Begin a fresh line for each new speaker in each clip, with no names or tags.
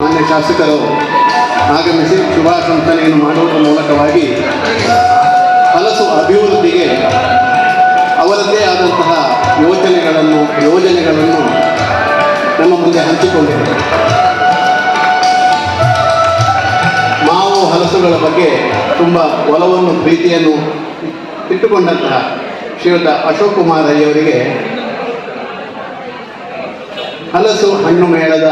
ಮಾನ್ಯ ಶಾಸಕರು ಆಗಮಿಸಿ ಶುಭಾಶಂಸನೆಯನ್ನು ಮಾಡುವುದರ ಮೂಲಕವಾಗಿ ಹಲಸು ಅಭಿವೃದ್ಧಿಗೆ ಅವರದ್ದೇ ಆದಂತಹ ಯೋಜನೆಗಳನ್ನು ಯೋಜನೆಗಳನ್ನು ನಮ್ಮ ಮುಂದೆ ಹಂಚಿಕೊಂಡಿದ್ದಾರೆ ಮಾವು ಹಲಸುಗಳ ಬಗ್ಗೆ ತುಂಬ ಒಲವನ್ನು, ಪ್ರೀತಿಯನ್ನು ಇಟ್ಟುಕೊಂಡಂತಹ ಶ್ರೀಯುತ ಅಶೋಕ್ ಕುಮಾರ್ ಅಯ್ಯವರಿಗೆ ಹಲಸು ಹಣ್ಣು ಮೇಳದ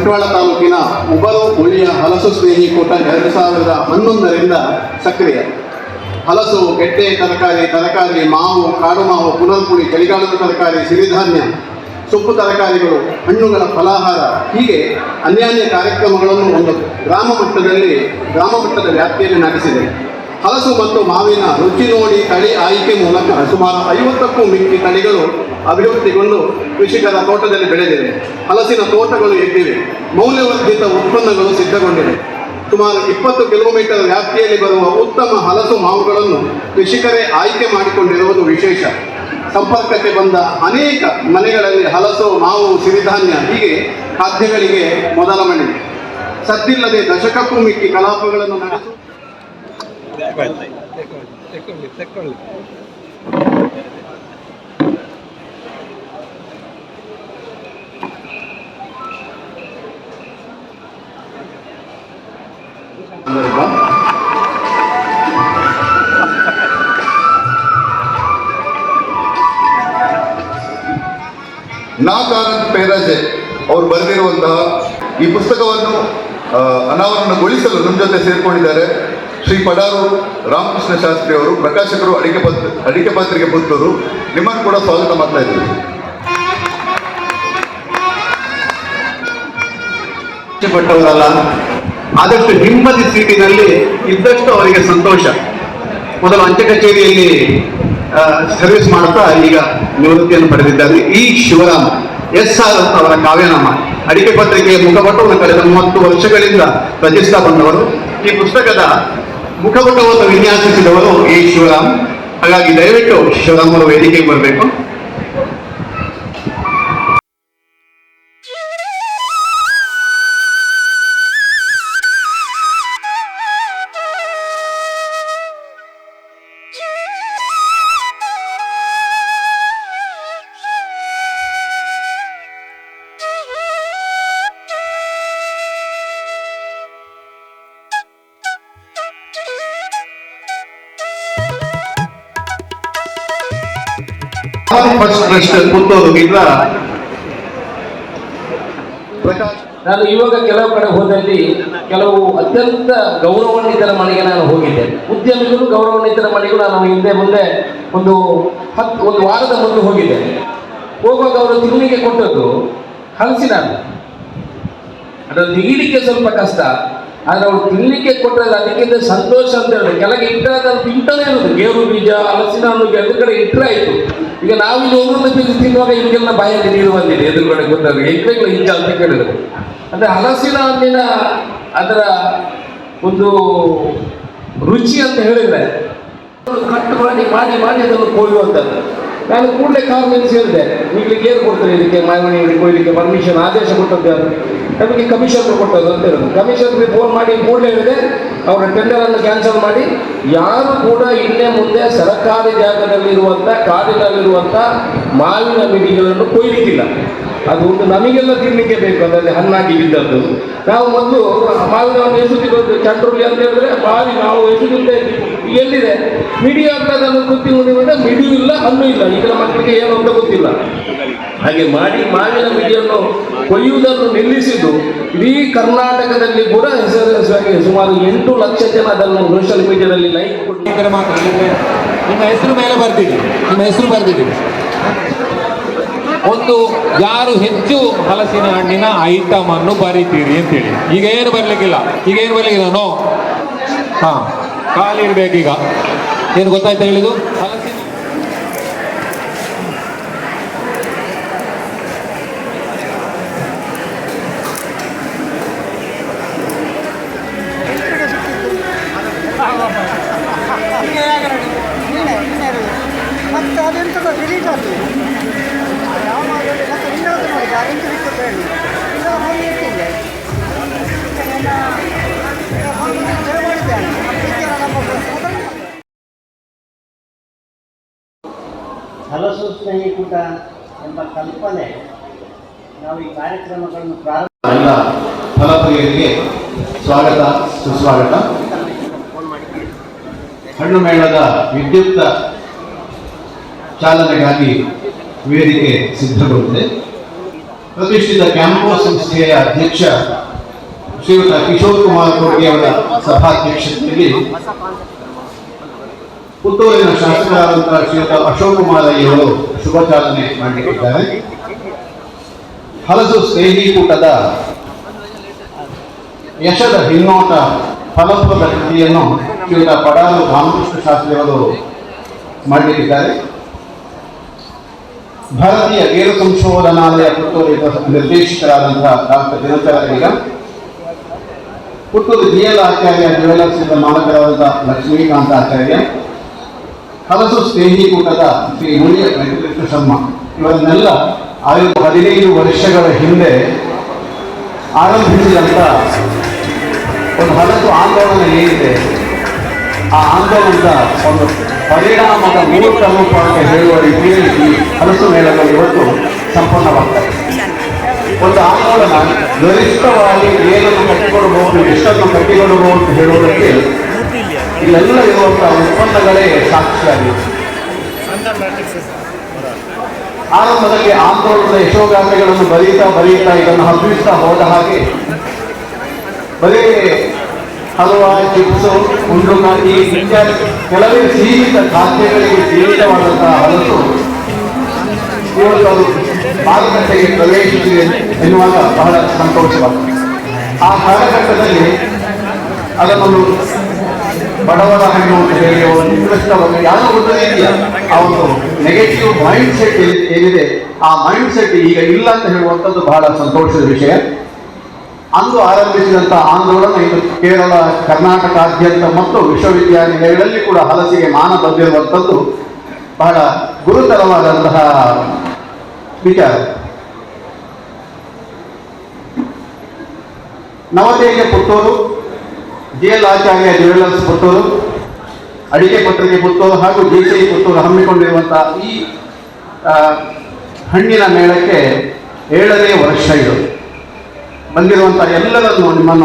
ಬಂಟ್ವಾಳ ತಾಲೂಕಿನ ಉಬರು ಉಳಿಯ ಹಲಸು ಸ್ನೇಹಿ ಕೂಟ ಎರಡು ಸಾವಿರದ ಹನ್ನೊಂದರಿಂದ ಸಕ್ರಿಯ. ಹಲಸು, ಗೆಡ್ಡೆ, ತರಕಾರಿ ತರಕಾರಿ, ಮಾವು, ಕಾಡು ಮಾವು ಪುನರ್ಪುಳಿ ಚಳಿಗಾಲದ ತರಕಾರಿ, ಸಿರಿಧಾನ್ಯ, ಸೊಪ್ಪು ತರಕಾರಿಗಳು, ಹಣ್ಣುಗಳ ಫಲಾಹಾರ, ಹೀಗೆ ಅನ್ಯಾನ್ಯ ಕಾರ್ಯಕ್ರಮಗಳನ್ನು ಒಂದು ಗ್ರಾಮ ಮಟ್ಟದಲ್ಲಿ, ಗ್ರಾಮ ಮಟ್ಟದ ವ್ಯಾಪ್ತಿಯಲ್ಲಿ ನಡೆಸಿದೆ. ಹಲಸು ಮತ್ತು ಮಾವಿನ ರುಚಿ ನೋಡಿ ತಳಿ ಆಯ್ಕೆ ಮೂಲಕ ಸುಮಾರು ಐವತ್ತಕ್ಕೂ ಮಿಕ್ಕಿ ತಳಿಗಳು ಅಭಿವೃದ್ಧಿಗೊಂಡು ಕೃಷಿಕರ ತೋಟದಲ್ಲಿ ಬೆಳೆದಿವೆ ಹಲಸಿನ ತೋಟಗಳು ಎದ್ದಿವೆ ಮೌಲ್ಯವರ್ಧಿತ ಉತ್ಪನ್ನಗಳು ಸಿದ್ಧಗೊಂಡಿವೆ. ಸುಮಾರು ಇಪ್ಪತ್ತು ಕಿಲೋಮೀಟರ್ ವ್ಯಾಪ್ತಿಯಲ್ಲಿ ಬರುವ ಉತ್ತಮ ಹಲಸು ಮಾವುಗಳನ್ನು ಕೃಷಿಕರೇ ಆಯ್ಕೆ ಮಾಡಿಕೊಂಡಿರುವುದು ವಿಶೇಷ. ಸಂಪರ್ಕಕ್ಕೆ ಬಂದ ಅನೇಕ ಮನೆಗಳಲ್ಲಿ ಹಲಸು, ಮಾವು, ಸಿರಿಧಾನ್ಯ ಹೀಗೆ ಖಾದ್ಯಗಳಿಗೆ ಮೊದಲ ಮನೆ. ಸದ್ದಿಲ್ಲದೆ ದಶಕಕ್ಕೂ ಮಿಕ್ಕಿ ಕಲಾಪಗಳನ್ನು ನಡೆಸು
ನಾಕಾನಂದ್ ಪೇರಾಜೆ ಅವರು ಬರೆದಿರುವಂತಹ ಈ ಪುಸ್ತಕವನ್ನು ಅನಾವರಣಗೊಳಿಸಲು ನಮ್ಮ ಜೊತೆ ಸೇರಿಕೊಂಡಿದ್ದಾರೆ. ಶ್ರೀ ಪಡಾರು ರಾಮಕೃಷ್ಣ ಶಾಸ್ತ್ರಿ ಅವರು, ಪ್ರಕಾಶಕರು ಅಡಿಕೆ ಪತ್ರ, ಅಡಿಕೆ ಪತ್ರಿಕೆ ಪುತ್ತೂರು ನಿಮ್ಮನ್ನು ಕೂಡ ಸ್ವಾಗತ ಮಾಡ್ತಾ ಇದ್ದೀವಿ.
ಪಟ್ಟವರಲ್ಲ ಆದಷ್ಟು ಹಿಂಬದಿ ಸೀಟಿನಲ್ಲಿ ಇದ್ದಷ್ಟು ಅವರಿಗೆ ಸಂತೋಷ. ಮೊದಲು ಅಂಚೆ ಕಚೇರಿಯಲ್ಲಿ ಸರ್ವಿಸ್ ಮಾಡುತ್ತಾ ಈಗ ನಿವೃತ್ತಿಯನ್ನು ಪಡೆದಿದ್ದಾರೆ. ಈ ಶಿವರಾಮ, ಎಸ್ ಆರ್ ಅಂತ ಅವರ ಕಾವ್ಯನಾಮ. ಅಡಿಕೆ ಪತ್ರಿಕೆಯ ಮುಖಪಟವನ್ನು ಕಳೆದ ಮೂವತ್ತು ವರ್ಷಗಳಿಂದ ರಚಿಸ್ತಾ ಬಂದವರು ಈ ಪುಸ್ತಕದ ಮುಖಪಟವನ್ನು ವಿನ್ಯಾಸಿಸಿದವರು ಈ ಶಿವರಾಮ್. ಹಾಗಾಗಿ ದಯವಿಟ್ಟು ಶಿವರಾಮ್ ಅವರು ವೇದಿಕೆಗೆ ಬರಬೇಕು.
ನಾನು ಇವಾಗ ಕೆಲವು ಕಡೆ ಹೋದಲ್ಲಿ ಕೆಲವು ಅತ್ಯಂತ ಗೌರವಾನ್ವಿತರ ಮನೆಗೆ ನಾನು ಹೋಗಿದ್ದೆ. ಉದ್ಯಮಿಗಳು ಗೌರವಾನ್ವಿತರ ಮನೆಗೂ ನಾನು ಹಿಂದೆ ಮುಂದೆ ಒಂದು ಹತ್ತು ಒಂದು ವಾರದ ಮುಂದೆ ಹೋಗಿದ್ದೆ. ಹೋಗುವಾಗ ಅವರು ತಿರುವಿಗೆ ಕೊಟ್ಟದ್ದು ಹಲಸಿನ. ಅದನ್ನು ತೆಗೀಲಿಕ್ಕೆ ಸ್ವಲ್ಪ ಕಷ್ಟ. ಆದ್ರೆ ಅವ್ರು ತಿನ್ನಲಿಕ್ಕೆ ಕೊಟ್ಟರೆ ಅದಕ್ಕಿಂತ ಸಂತೋಷ ಅಂತ ಹೇಳಿದ್ರೆ ಕೆಳಗೆ ಇಟ್ಟರೆ ಅದನ್ನು ತಿಂತಾನೆ ಇರೋದು. ಗೇರು ಬೀಜ, ಹಲಸಿನ ಹಣ್ಣು ಎದುರು ಕಡೆ ಇಟ್ಟರೆ ಆಯ್ತು. ಈಗ ನಾವಿಲ್ಲಿ ಒಂದೊಂದು ಬೀಜ ತಿನ್ನುವಾಗ ಇವ್ರಿಗೆಲ್ಲ ಬಾಯಲ್ಲಿ ನೀರು ಬಂದಿದೆ. ಎದುರುಗಡೆ ಗೊತ್ತಾಗ ಎಗ್ರೆಗಳ ಇಂಚ ಅಂತ ಕೇಳಿದ್ರು ಅಂದ್ರೆ ಹಲಸಿನ ಹಣ್ಣಿನ ಅದರ ಒಂದು ರುಚಿ ಅಂತ ಹೇಳಿದ್ರೆ, ಕಟ್ ಮಾಡಿ ಮಾಡಿ ಮಾಡಿ ಅದನ್ನು ಕೊಯ್ಯುವಂಥದ್ದು. ನಾನು ಕೂಡಲೇ ಕಾರ್ ನಿಲ್ಲಿಸಿ ನಿಮಗೆ ಏನು ಕೊಡ್ತಾರೆ ಇದಕ್ಕೆ ಮಾವಿನ ಕೊಯ್ಲಿಕ್ಕೆ ಪರ್ಮಿಷನ್ ಆದೇಶ ಕೊಟ್ಟದ್ದು ಯಾರು? ನಮಗೆ ಕಮಿಷನ್ ಕೊಟ್ಟದ್ದು ಅಂತ ಹೇಳೋದು. ಕಮಿಷನ್ಗೆ ಫೋನ್ ಮಾಡಿ ಕೂಡಲೇ ಹೇಳಿದೆ ಅವರ ಟೆಂಡರನ್ನು ಕ್ಯಾನ್ಸಲ್ ಮಾಡಿ. ಯಾರು ಕೂಡ ಇನ್ನೇ ಮುಂದೆ ಸರ್ಕಾರಿ ಜಾಗದಲ್ಲಿರುವಂಥ ಕಾಡಿನಲ್ಲಿರುವಂಥ ಮಾವಿನ ಮಿಡಿಗಳನ್ನು ಕೊಯ್ಲಿಕ್ಕಿಲ್ಲ. ಅದು ಒಂದು ನಮಗೆಲ್ಲ ತಿನ್ನಲಿಕ್ಕೆ ಬೇಕು, ಅದರಲ್ಲಿ ಹಣ್ಣಾಗಿ ಬಿದ್ದದ್ದು. ನಾವು ಮೊದಲು ಮಾವಿನ ಎಸುತ್ತಿರೋದು ಚಂಡ್ರುಳ್ಳಿ ಅಂತ ಹೇಳಿದ್ರೆ ಮಾವಿ ನಾವು ಈಗ ಎಲ್ಲಿದೆ? ಮಿಡಿ ಅಂತ ನಾನು ಕುತ್ತಿ ಉಳಿದ್ರೆ ಮಿಡಿಯೂ ಇಲ್ಲ, ಹಣ್ಣು ಇಲ್ಲ. ಈಗಿನ ಮಕ್ಕಳಿಗೆ ಏನು ಅಂತ ಗೊತ್ತಿಲ್ಲ. ಹಾಗೆ ಮಾಡಿ ಮಾವಿನ ಮಿಡಿಯನ್ನು ಕೊಯ್ಯುವುದನ್ನು ನಿಲ್ಲಿಸಿದ್ದು ಇಡೀ ಕರ್ನಾಟಕದಲ್ಲಿ ಕೂಡ ಹೆಸರಾಗಿ ಸುಮಾರು ಎಂಟು ಲಕ್ಷ ಜನ ಅದನ್ನು ಸೋಷಿಯಲ್ ಮೀಡಿಯಾದಲ್ಲಿ ಲೈಕ್
ಮಾತ್ರ ನಿಮ್ಮ- ಹೆಸರು ಮೇಲೆ ಬರ್ತೀವಿ ನಿಮ್ಮ ಹೆಸರು ಬರ್ದಿಡಿ ಒಂದು ಯಾರು ಹೆಚ್ಚು ಹಲಸಿನ ಹಣ್ಣಿನ ಐಟಮ್ ಅನ್ನು ಬರೀತೀರಿ ಅಂತೇಳಿ ಈಗ ಏನು ಬರ್ಲಿಕ್ಕಿಲ್ಲ? ಈಗ ಏನು ಬರ್ಲಿಕ್ಕಿಲ್ಲ? ನೋ ಹಾ. ಈಗ. ಏನು ಗೊತ್ತಾಯ್ತಾ ಹೇಳಿದು
ಹಲಸು ಸ್ನೇಹಿಕೂಟ ಎಂಬ ಕಲ್ಪನೆ ನಾವು ಈ ಕಾರ್ಯಕ್ರಮಗಳನ್ನು ಪ್ರಾರಂಭ
ಸ್ವಾಗತ, ಸುಸ್ವಾಗತ. ಹಣ್ಣು ಮೇಳದ ವಿದ್ಯುಕ್ತ ಚಾಲನೆಗಾಗಿ ವೇದಿಕೆ ಸಿದ್ಧಗೊಂಡಿದೆ ಪ್ರತಿಷ್ಠಿತ ಕ್ಯಾಂಪೋ ಸಂಸ್ಥೆಯ ಅಧ್ಯಕ್ಷ ಶ್ರೀಯುತ ಕಿಶೋರ್ ಕುಮಾರ್ ಕೋಟಿ ಅವರ ಸಭಾಧ್ಯಕ್ಷತೆಯಲ್ಲಿ ಪುತ್ತೂರಿನ ಶಾಸಕರಾದಂತಹ ಶ್ರೀಯುತ ಅಶೋಕ್ ಕುಮಾರ್ ಅವರು ಶುಭ ಚಾಲನೆ ಮಾಡಲಿಕ್ಕಿದ್ದಾರೆ ಹಲಸು ಸ್ನೇಹಿಕೂಟದ ಯಶದ ಹಿನ್ನೋಟ ಫಲಪ್ರದ ಕೃತಿಯನ್ನು ಶ್ರೀಯುತ ಪಡಾಲು ರಾಮಕೃಷ್ಣ ಶಾಸ್ತ್ರಿ ಅವರು ಮಾಡಲಿಕ್ಕಿದ್ದಾರೆ ಭಾರತೀಯ ಗೇರು ಸಂಶೋಧನಾಲಯ ಪುತ್ತೂರು ನಿರ್ದೇಶಕರಾದಂತಹ ಡಾಕ್ಟರ್ ದಿನಕರ ಈಗ. Puttur G L Acharya jewellers ಮಾಲಕರಾದಂತಹ Lakshmikanta Acharya. ಹಲಸು ಸ್ನೇಹಿಕೂಟದ ಶ್ರೀ ಮುಳಿಯ ವೆಂಕಟೇಶ್ವರ ಶರ್ಮ. ಇವರನ್ನೆಲ್ಲ ಆಯು ಹದಿನೈದು ವರ್ಷಗಳ ಹಿಂದೆ ಆರಂಭಿಸಿದಂಥ ಒಂದು ಹಲಸು ಆಂದೋಲನ ಏನಿದೆ, ಆ ಆಂದೋಲನದ ಒಂದು ಪರಿಣಾಮದ ರೂಪ ಅಂತ ಹೇಳುವ ರೀತಿಯಲ್ಲಿ ಈ ಹಲಸು ಮೇಳಗಳು ಇವತ್ತು ಸಂಪನ್ನವಾಗ್ತದೆ ಒಂದು ಆಂದೋಲನ ಗರಿಷ್ಠವಾಗಿ ಏನನ್ನು ಕಟ್ಟಿಕೊಡಬಹುದು ಎಷ್ಟನ್ನು ಕಟ್ಟಿಕೊಡಬಹುದು ಅಂತ ಹೇಳುವುದಕ್ಕೆ ಇಲ್ಲೆಲ್ಲ ಇರುವಂತಹ ಉತ್ಪನ್ನಗಳೇ ಸಾಕ್ಷಿಯಾಗಿದೆ ಆರಂಭದಲ್ಲಿ ಆಂದೋಲನದ ಯಶೋಗಾಥೆಗಳನ್ನು ಬರೀತಾ ಬರೀತಾ ಇದನ್ನು ಹಬ್ಬಿಸ್ತಾ ಹೋದ ಹಾಗೆ ಬರೀ ಹಲವಾ ಚಿಪ್ಸು ಮಾಡಿ ಇತ್ಯಾದಿ ಕೆಲವೇ ಸೀಮಿತ ಖಾದ್ಯಗಳಿಗೆ ಸೀಮಿತವಾದಂತಹ ಹಲಸು ಇವತ್ತು ಮಾರುಕಟ್ಟೆಗೆ ಪ್ರವೇಶಿಸಿದೆ ಎನ್ನುವಾಗ ಬಹಳ ಸಂತೋಷವಾಗಿದೆ ಆ ಕಾಲಘಟ್ಟದಲ್ಲಿ ಅದನ್ನು ಬಡವರ ಹಣ್ಣು ಹೇಳಿ ಒಂದು ನಿಕೃಷ್ಟವನ್ನು ಯಾರು ಒಂದು ಆ ಒಂದು ನೆಗೆಟಿವ್ ಮೈಂಡ್ ಸೆಟ್ ಏನಿದೆ? ಆ ಮೈಂಡ್ ಸೆಟ್ ಈಗ ಇಲ್ಲ ಅಂತ ಹೇಳುವಂಥದ್ದು ಬಹಳ ಸಂತೋಷದ ವಿಷಯ. ಅಂದು ಆರಂಭಿಸಿದಂಥ ಆಂದೋಲನ ಇದು ಕೇರಳ, ಕರ್ನಾಟಕಾದ್ಯಂತ ಮತ್ತು ವಿಶ್ವವಿದ್ಯಾನಿಲಯಗಳಲ್ಲಿ ಕೂಡ ಹಲಸಿಗೆ ಮಾನ ಬಂದಿರುವಂಥದ್ದು ಬಹಳ ಗುರುತರವಾದಂತಹ ವಿಚಾರ. ನವದೆಹಲಿಯ Puttur G L Acharya jewellers Puttur Adike Patrike Puttur ಹಾಗೂ ಜೆ ಸಿ ಪುತ್ತೂರು ಹಮ್ಮಿಕೊಂಡಿರುವಂತಹ ಈ ಹಣ್ಣಿನ ಮೇಳಕ್ಕೆ ಏಳನೇ ವರ್ಷ ಇದು. ಬಂದಿರುವಂತಹ ಎಲ್ಲರನ್ನು ನಿಮ್ಮನ್ನು